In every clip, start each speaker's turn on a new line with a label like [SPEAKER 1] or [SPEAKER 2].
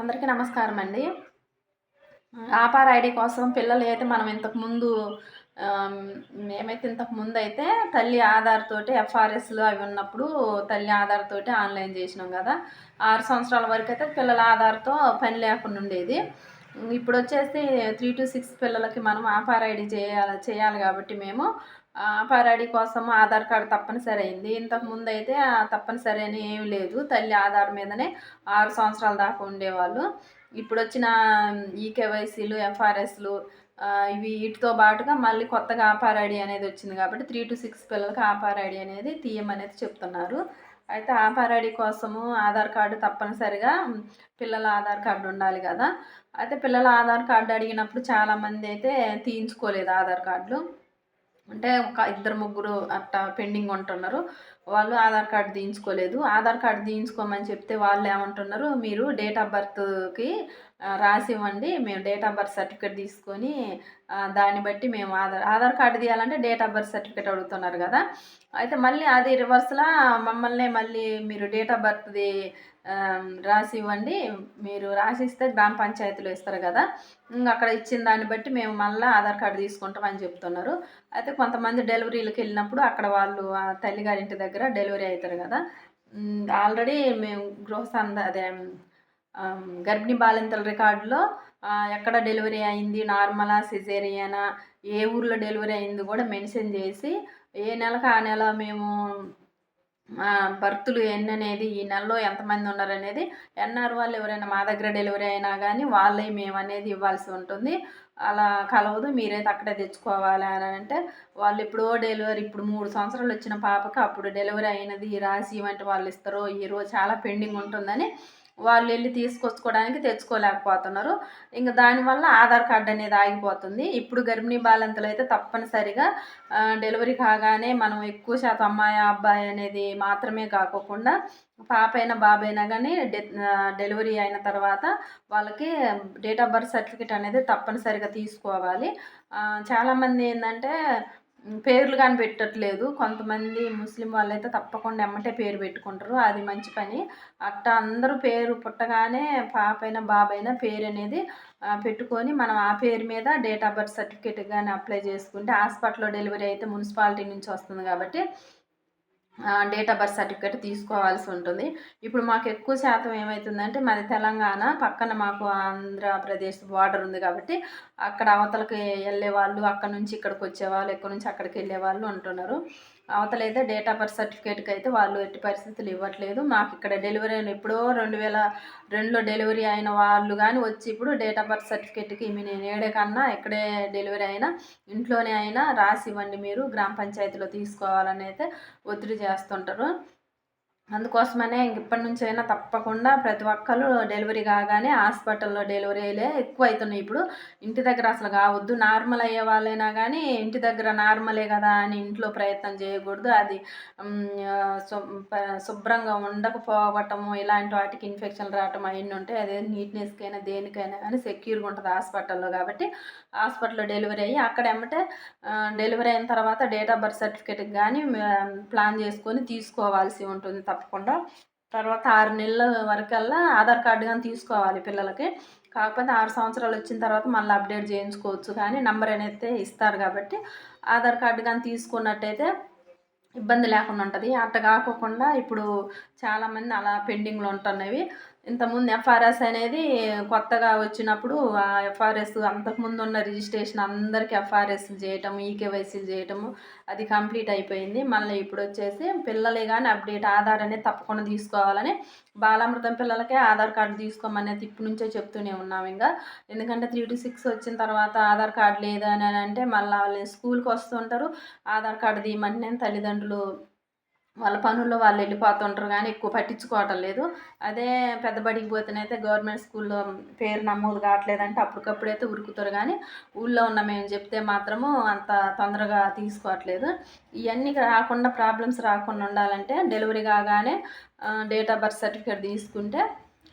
[SPEAKER 1] అందరికీ నమస్కారం అండి ఆపార్ ఐడి కోసం పిల్లలు అయితే మనం ఇంతకుముందు మేమైతే ఇంతకు ముందు అయితే తల్లి ఆధార్ తోటి ఎఫ్ఆర్ఎస్లు అవి ఉన్నప్పుడు తల్లి ఆధార్ తోటి ఆన్లైన్ చేసినాం కదా. ఆరు సంవత్సరాల వరకు అయితే పిల్లల ఆధార్తో పని లేకుండా ఉండేది. ఇప్పుడు వచ్చేసి త్రీ టు సిక్స్ పిల్లలకి మనం ఆపార్ ఐడి చేయాలి చేయాలి కాబట్టి మేము పరాడి కోసం ఆధార్ కార్డు తప్పనిసరి అయింది. ఇంతకు ముందు అయితే తప్పనిసరి అని ఏమి లేదు. తల్లి ఆధార్ మీదనే ఆరు సంవత్సరాల దాకా ఉండేవాళ్ళు. ఇప్పుడు వచ్చిన ఈకేవైసీలు ఎఫ్ఆర్ఎస్లు ఇవి వీటితో పాటుగా మళ్ళీ కొత్తగా ఆపార్ అనేది వచ్చింది కాబట్టి త్రీ టు సిక్స్ పిల్లలకి ఆపార్ అనేది తీయమనేది చెప్తున్నారు. అయితే ఆధార్ కోసము ఆధార్ కార్డు తప్పనిసరిగా పిల్లల ఆధార్ కార్డు ఉండాలి కదా. అయితే పిల్లల ఆధార్ కార్డు అడిగినప్పుడు చాలామంది అయితే తీయించుకోలేదు ఆధార్ కార్డులు. అంటే ఒక ఇద్దరు ముగ్గురు అట్టా పెండింగ్ ఉంటున్నారు. వాళ్ళు ఆధార్ కార్డు తీయించుకోలేదు. ఆధార్ కార్డు తీయించుకోమని చెప్తే వాళ్ళు ఏమంటున్నారు? మీరు డేట్ ఆఫ్ బర్త్కి రాసి ఇవ్వండి మేము డేట్ ఆఫ్ బర్త్ సర్టిఫికేట్ తీసుకొని దాన్ని బట్టి మేము ఆధార్ ఆధార్ కార్డు తీయాలంటే డేట్ ఆఫ్ బర్త్ సర్టిఫికేట్ అడుగుతున్నారు కదా. అయితే మళ్ళీ అది రివర్స్లా మమ్మల్ని మళ్ళీ మీరు డేట్ ఆఫ్ బర్త్ది రాసి ఇవ్వండి మీరు రాసిస్తే గ్రామ పంచాయతీలో ఇస్తారు కదా. అక్కడ ఇచ్చిన దాన్ని బట్టి మేము మళ్ళీ ఆధార్ కార్డు తీసుకుంటామని చెప్తున్నారు. అయితే కొంతమంది డెలివరీలకు వెళ్ళినప్పుడు అక్కడ వాళ్ళు ఆ తల్లిగారింటి దగ్గర డెలివరీ అవుతారు కదా. ఆల్రెడీ మేము గృహస్థాన అదే గర్భిణీ బాలింతల రికార్డులో ఎక్కడ డెలివరీ అయింది నార్మలా సిజేరియనా ఏ ఊర్లో డెలివరీ అయింది కూడా మెన్షన్ చేసి ఏ నెలకు ఆ నెల మేము బర్తులు ఎన్ని అనేది ఈ నెలలో ఎంతమంది ఉన్నారనేది ఎన్ఆర్ వాళ్ళు ఎవరైనా మా దగ్గర డెలివరీ అయినా కానీ వాళ్ళే మేము అనేది ఇవ్వాల్సి ఉంటుంది. అలా కలవదు మీరైతే అక్కడే తెచ్చుకోవాలి అని అంటే వాళ్ళు ఎప్పుడో డెలివరీ ఇప్పుడు మూడు సంవత్సరాలు వచ్చిన పాపకి అప్పుడు డెలివరీ అయినది రాసి ఇవ్వంటే వాళ్ళు ఇస్తారో ఈరోజు చాలా పెండింగ్ ఉంటుందని వాళ్ళు వెళ్ళి తీసుకొచ్చుకోవడానికి తెచ్చుకోలేకపోతున్నారు. ఇంకా దానివల్ల ఆధార్ కార్డు అనేది ఆగిపోతుంది. ఇప్పుడు గర్భిణీ బాలింతలు అయితే తప్పనిసరిగా డెలివరీ కాగానే మనం ఎక్కువ శాతం అమ్మాయి అబ్బాయి అనేది మాత్రమే కాకోకుండా పాప అయినా బాబు అయినా కానీ డెలివరీ అయిన తర్వాత వాళ్ళకి డేట్ ఆఫ్ బర్త్ సర్టిఫికేట్ అనేది తప్పనిసరిగా తీసుకోవాలి. చాలామంది ఏంటంటే పేర్లు కానీ పెట్టట్లేదు. కొంతమంది ముస్లిం వాళ్ళైతే తప్పకుండా ఎమ్మటే పేరు పెట్టుకుంటారు. అది మంచి పని. అట్టా అందరూ పేరు పుట్టగానే పాపైనా బాబైనా పేరు అనేది పెట్టుకొని మనం ఆ పేరు మీద డేట్ ఆఫ్ బర్త్ సర్టిఫికేట్ కానీ అప్లై చేసుకుంటే హాస్పిటల్లో డెలివరీ అయితే మున్సిపాలిటీ నుంచి వస్తుంది కాబట్టి డేట్ ఆఫ్ బర్త్ సర్టిఫికేట్ తీసుకోవాల్సి ఉంటుంది. ఇప్పుడు మాకు ఎక్కువ శాతం ఏమవుతుందంటే మాది తెలంగాణ పక్కన మాకు ఆంధ్రప్రదేశ్ బార్డర్ ఉంది కాబట్టి అక్కడ అవతలకి వెళ్ళే వాళ్ళు అక్కడ నుంచి ఇక్కడికి వచ్చేవాళ్ళు ఎక్కడి నుంచి అక్కడికి వెళ్ళే వాళ్ళు ఉంటున్నారు అవతలైతే డేట్ ఆఫ్ బర్త్ సర్టిఫికేట్కి అయితే వాళ్ళు ఎట్టి పరిస్థితులు ఇవ్వట్లేదు. మాకు ఇక్కడ డెలివరీ అయిన ఎప్పుడో రెండు వేల రెండులో డెలివరీ అయిన వాళ్ళు కానీ వచ్చి ఇప్పుడు డేట్ ఆఫ్ బర్త్ సర్టిఫికేట్కి మీ నేను ఏడే కన్నా ఎక్కడే డెలివరీ అయినా ఇంట్లోనే అయినా రాసి ఇవ్వండి మీరు గ్రామ పంచాయతీలో తీసుకోవాలని అయితే ఒత్తిడి చేస్తుంటారు. అందుకోసమనే ఇప్పటి నుంచి అయినా తప్పకుండా ప్రతి ఒక్కరు డెలివరీ కాగానే హాస్పిటల్లో డెలివరీలే ఎక్కువ అవుతున్నాయి ఇప్పుడు. ఇంటి దగ్గర అసలు కావద్దు. నార్మల్ అయ్యే వాళ్ళైనా కానీ ఇంటి దగ్గర నార్మలే కదా అని ఇంట్లో ప్రయత్నం చేయకూడదు. అది శుభ్రంగా ఉండకపోవటము ఇలాంటి వాటికి ఇన్ఫెక్షన్ రావటం అవన్నీ ఉంటాయి అదే నీట్నెస్కైనా దేనికైనా కానీ సెక్యూర్గా ఉంటుంది హాస్పిటల్లో కాబట్టి హాస్పిటల్లో డెలివరీ అయ్యి అక్కడ ఏమంటే డెలివరీ అయిన తర్వాత డేట్ ఆఫ్ బర్త్ సర్టిఫికేట్కి కానీ ప్లాన్ చేసుకొని తీసుకోవాల్సి ఉంటుంది తప్పకుండా తర్వాత ఆరు నెలల వరకల్లా ఆధార్ కార్డు కానీ తీసుకోవాలి పిల్లలకి. కాకపోతే ఆరు సంవత్సరాలు వచ్చిన తర్వాత మళ్ళీ అప్డేట్ చేయించుకోవచ్చు. కానీ నెంబర్ అనేది ఇస్తారు కాబట్టి ఆధార్ కార్డు కానీ తీసుకున్నట్టయితే ఇబ్బంది లేకుండా ఉంటుంది. అట్ట కాకోకుండా ఇప్పుడు చాలామంది అలా పెండింగ్లో ఉంటున్నవి. ఇంతకుముందు ఎఫ్ఆర్ఎస్ అనేది కొత్తగా వచ్చినప్పుడు ఆ ఎఫ్ఆర్ఎస్ అంతకుముందు ఉన్న రిజిస్ట్రేషన్ అందరికీ ఎఫ్ఆర్ఎస్ చేయటం ఈకేవైసీలు చేయటము అది కంప్లీట్ అయిపోయింది. మళ్ళీ ఇప్పుడు వచ్చేసి పిల్లలే కానీ అప్డేట్ ఆధార్ అనేది తప్పకుండా తీసుకోవాలని బాలామృతం పిల్లలకే ఆధార్ కార్డు తీసుకోమనేది ఇప్పటి నుంచే చెప్తూనే ఉన్నాం ఇంకా ఎందుకంటే త్రీ టు సిక్స్ వచ్చిన తర్వాత ఆధార్ కార్డు లేదు అని అంటే మళ్ళీ వాళ్ళు స్కూల్కి వస్తుంటారు ఆధార్ కార్డు తీయమంటే తల్లిదండ్రులు వాళ్ళ పనుల్లో వాళ్ళు వెళ్ళిపోతుంటారు కానీ ఎక్కువ పట్టించుకోవటం లేదు. అదే పెద్ద బడికి పోతేనైతే గవర్నమెంట్ స్కూల్లో పేరు నమోదు కావట్లేదంటే అప్పటికప్పుడైతే ఉరుకుతారు కానీ ఊళ్ళో ఉన్న మేము చెప్తే మాత్రము అంత తొందరగా తీసుకోవట్లేదు. ఇవన్నీ రాకుండా ప్రాబ్లమ్స్ రాకుండా ఉండాలంటే డెలివరీ కాగానే డేట్ ఆఫ్ బర్త్ సర్టిఫికేట్ తీసుకుంటే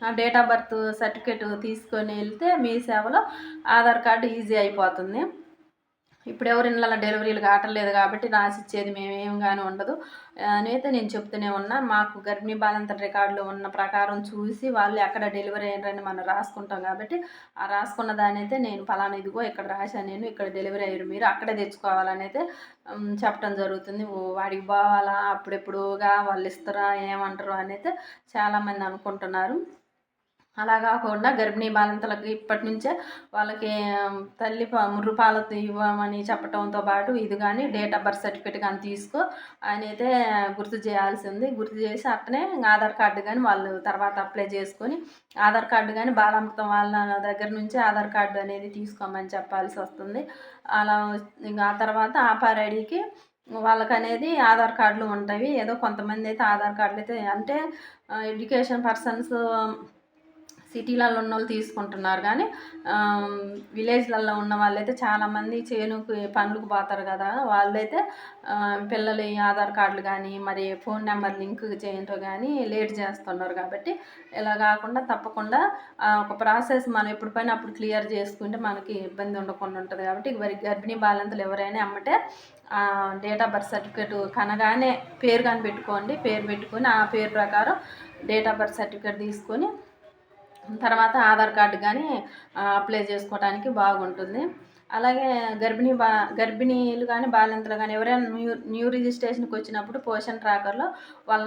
[SPEAKER 1] ఆ డేట్ ఆఫ్ బర్త్ సర్టిఫికేట్ తీసుకొని వెళ్తే మీ సేవలో ఆధార్ కార్డు ఈజీ అయిపోతుంది. ఇప్పుడు ఎవరు ఇళ్ళ డెలివరీలు కావట్లేదు కాబట్టి రాసిచ్చేది మేమేం కానీ ఉండదు. అయితే నేను చెప్తూనే ఉన్నా మాకు గర్భిణీ బాలంతర రికార్డులు ఉన్న ప్రకారం చూసి వాళ్ళు ఎక్కడ డెలివరీ అయ్యారని మనం రాసుకుంటాం కాబట్టి ఆ రాసుకున్న దాని అయితే నేను ఫలానా ఇదిగో ఇక్కడ రాశాను నేను ఇక్కడ డెలివరీ అయ్యారు మీరు అక్కడే తెచ్చుకోవాలని అయితే చెప్పడం జరుగుతుంది. ఓ వాడికి పోవాలా అప్పుడెప్పుడుగా వాళ్ళు ఇస్తారా ఏమంటారు అని అయితే చాలామంది అనుకుంటున్నారు. అలా కాకుండా గర్భిణీ బాలింతలకు ఇప్పటి నుంచే వాళ్ళకి తల్లి ముర్రుపాలు ఇవ్వమని చెప్పడంతో పాటు ఇది కానీ డేట్ ఆఫ్ బర్త్ సర్టిఫికేట్ కానీ తీసుకో అని అయితే గుర్తు చేయాల్సి ఉంది. గుర్తు చేసి అట్టనే ఆధార్ కార్డు కానీ వాళ్ళు తర్వాత అప్లై చేసుకొని ఆధార్ కార్డు కానీ బాలామృతం వాళ్ళ దగ్గర నుంచి ఆధార్ కార్డు అనేది తీసుకోమని చెప్పాల్సి వస్తుంది. అలా ఇంకా ఆ తర్వాత ఆపార్ ఐడికి వాళ్ళకి అనేది ఆధార్ కార్డులు ఉంటాయి ఏదో కొంతమంది అయితే ఆధార్ కార్డులు అయితే అంటే ఎడ్యుకేషన్ పర్సన్స్ సిటీలలో ఉన్న వాళ్ళు తీసుకుంటున్నారు. కానీ విలేజ్లలో ఉన్న వాళ్ళైతే చాలామంది చేనుకు పనులకు పోతారు కదా. వాళ్ళైతే పిల్లలు ఆధార్ కార్డులు కానీ మరి ఫోన్ నెంబర్ లింక్ చేయటం కానీ లేట్ చేస్తున్నారు కాబట్టి ఇలా కాకుండా తప్పకుండా ఒక ప్రాసెస్ మనం ఎప్పుడు పైన అప్పుడు క్లియర్ చేసుకుంటే మనకి ఇబ్బంది ఉండకుండా ఉంటుంది కాబట్టి మరి గర్భిణీ బాలంతలు ఎవరైనా అమ్మటే డేట్ ఆఫ్ బర్త్ సర్టిఫికేట్ కనగానే పేరు కానీ పెట్టుకోండి. పేరు పెట్టుకొని ఆ పేరు ప్రకారం డేట్ ఆఫ్ బర్త్ సర్టిఫికేట్ తీసుకొని తర్వాత ఆధార్ కార్డు కానీ అప్లై చేసుకోవడానికి బాగుంటుంది. అలాగే గర్భిణీ బా గర్భిణీలు కానీ బాలింతలు కానీ ఎవరైనా న్యూ న్యూ రిజిస్ట్రేషన్కి వచ్చినప్పుడు పోషన్ ట్రాకర్లో వాళ్ళ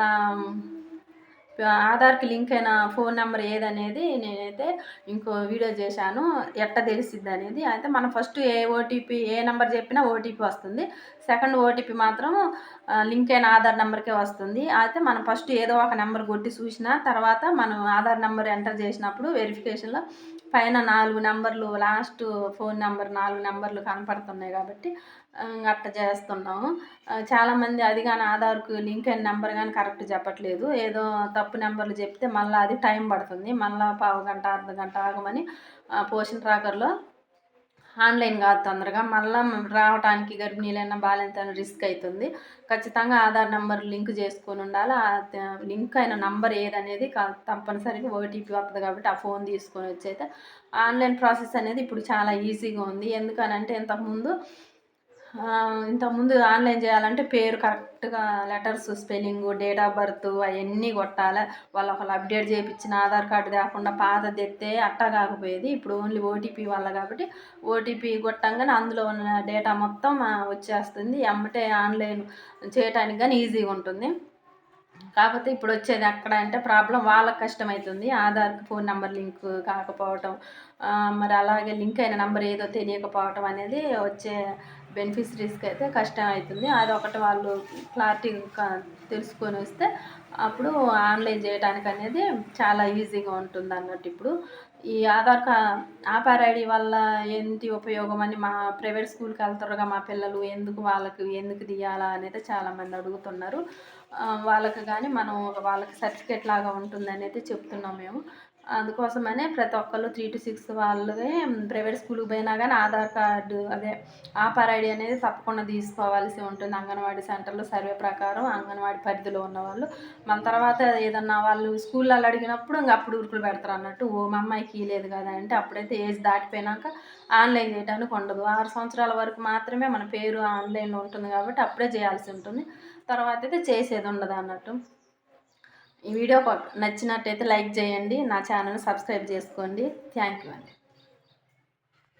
[SPEAKER 1] ఆధార్కి లింక్ అయిన ఫోన్ నెంబర్ ఏదనేది నేనైతే ఇంకో వీడియో చేశాను. ఎట్ట తెలిసిద్ది అనేది అయితే మనం ఫస్ట్ ఏ ఓటీపీ ఏ నెంబర్ చెప్పినా ఓటీపీ వస్తుంది. సెకండ్ ఓటీపీ మాత్రం లింక్ అయిన ఆధార్ నెంబర్కే వస్తుంది. అయితే మనం ఫస్ట్ ఏదో ఒక నెంబర్ కొట్టి చూసిన తర్వాత మనం ఆధార్ నెంబర్ ఎంటర్ చేసినప్పుడు వెరిఫికేషన్లో పైన నాలుగు నెంబర్లు లాస్ట్ ఫోన్ నెంబర్ నాలుగు నెంబర్లు కనపడుతున్నాయి కాబట్టి అట్ట చేస్తున్నాము. చాలామంది అది కానీ ఆధార్కు లింక్ అయిన నెంబర్ కానీ కరెక్ట్ చెప్పట్లేదు. ఏదో తప్పు నెంబర్లు చెప్తే మళ్ళీ అది టైం పడుతుంది. మళ్ళీ పావు గంట అర్ధ గంట ఆగమని పోషన్ ట్రాకర్లో ఆన్లైన్ కాదు తొందరగా. మళ్ళీ రావడానికి గర్భిణీలైన బాలింత రిస్క్ అవుతుంది ఖచ్చితంగా ఆధార్ నెంబర్ లింక్ చేసుకొని ఉండాలి. ఆ లింక్ అయిన నంబర్ ఏదనేది తప్పనిసరిగా ఓటీపీ వస్తుంది కాబట్టి ఆ ఫోన్ తీసుకొని వచ్చి అయితే ఆన్లైన్ ప్రాసెస్ అనేది ఇప్పుడు చాలా ఈజీగా ఉంది. ఎందుకనంటే ఇంతకుముందు ఇంతకుముందు ఆన్లైన్ చేయాలంటే పేరు కరెక్ట్గా letters spelling date of birth అవన్నీ కొట్టాలి. వాళ్ళు ఒకళ్ళు అప్డేట్ చేయించిన ఆధార్ కార్డు కాకుండా పాత తెస్తే అట్టా కాకపోయేది. ఇప్పుడు ఓన్లీ ఓటీపీ వల్ల కాబట్టి ఓటీపీ కొట్టంగానే అందులో ఉన్న డేటా మొత్తం వచ్చేస్తుంది. ఎమ్మటే ఆన్లైన్ చేయటానికి కానీ ఈజీగా ఉంటుంది. కాకపోతే ఇప్పుడు వచ్చేది అక్కడ అంటే ప్రాబ్లం వాళ్ళకి కష్టమవుతుంది ఆధార్ ఫోన్ నెంబర్ లింక్ కాకపోవటం మరి అలాగే లింక్ అయిన నెంబర్ ఏదో తెలియకపోవటం అనేది వచ్చే బెనిఫిషరీస్కి అయితే కష్టం అవుతుంది అది ఒకటి వాళ్ళు క్లారిటీ తెలుసుకొని వస్తే అప్పుడు ఆన్లైన్ చేయడానికి అనేది చాలా ఈజీగా ఉంటుంది అన్నట్టు ఇప్పుడు. ఈ ఆధార్ కా ఆధార్ ఐడి వల్ల ఏంటి ఉపయోగం అని మా ప్రైవేట్ స్కూల్కి వెళ్తారుగా మా పిల్లలు ఎందుకు వాళ్ళకి ఎందుకు తీయాలా అనేది చాలామంది అడుగుతున్నారు. వాళ్ళకి కానీ మనం వాళ్ళకి సర్టిఫికేట్ లాగా ఉంటుంది అనేది చెప్తున్నాం మేము. అందుకోసమనే ప్రతి ఒక్కళ్ళు త్రీ టు సిక్స్ వాళ్ళే ప్రైవేట్ స్కూల్కి పోయినా కానీ ఆధార్ కార్డు అదే ఆపార్ ఐడి అనేది తప్పకుండా తీసుకోవాల్సి ఉంటుంది. అంగన్వాడీ సెంటర్లో సర్వే ప్రకారం అంగన్వాడీ పరిధిలో ఉన్నవాళ్ళు మన తర్వాత ఏదన్నా వాళ్ళు స్కూల్లో అడిగినప్పుడు ఇంకా అప్పుడు ఉరుకులు పెడతారు అన్నట్టు ఓ మా అమ్మాయికి లేదు కదా అంటే అప్పుడైతే ఏజ్ దాటిపోయినాక ఆన్లైన్ చేయడానికి ఉండదు. ఆరు సంవత్సరాల వరకు మాత్రమే మన పేరు ఆన్లైన్లో ఉంటుంది కాబట్టి అప్పుడే చేయాల్సి ఉంటుంది. తర్వాత అయితే చేసేది ఉండదు అన్నట్టు. ఈ వీడియో నచ్చినట్టయితే లైక్ చేయండి నా ఛానల్ సబ్స్క్రైబ్ చేసుకోండి. థ్యాంక్ యూ అండి.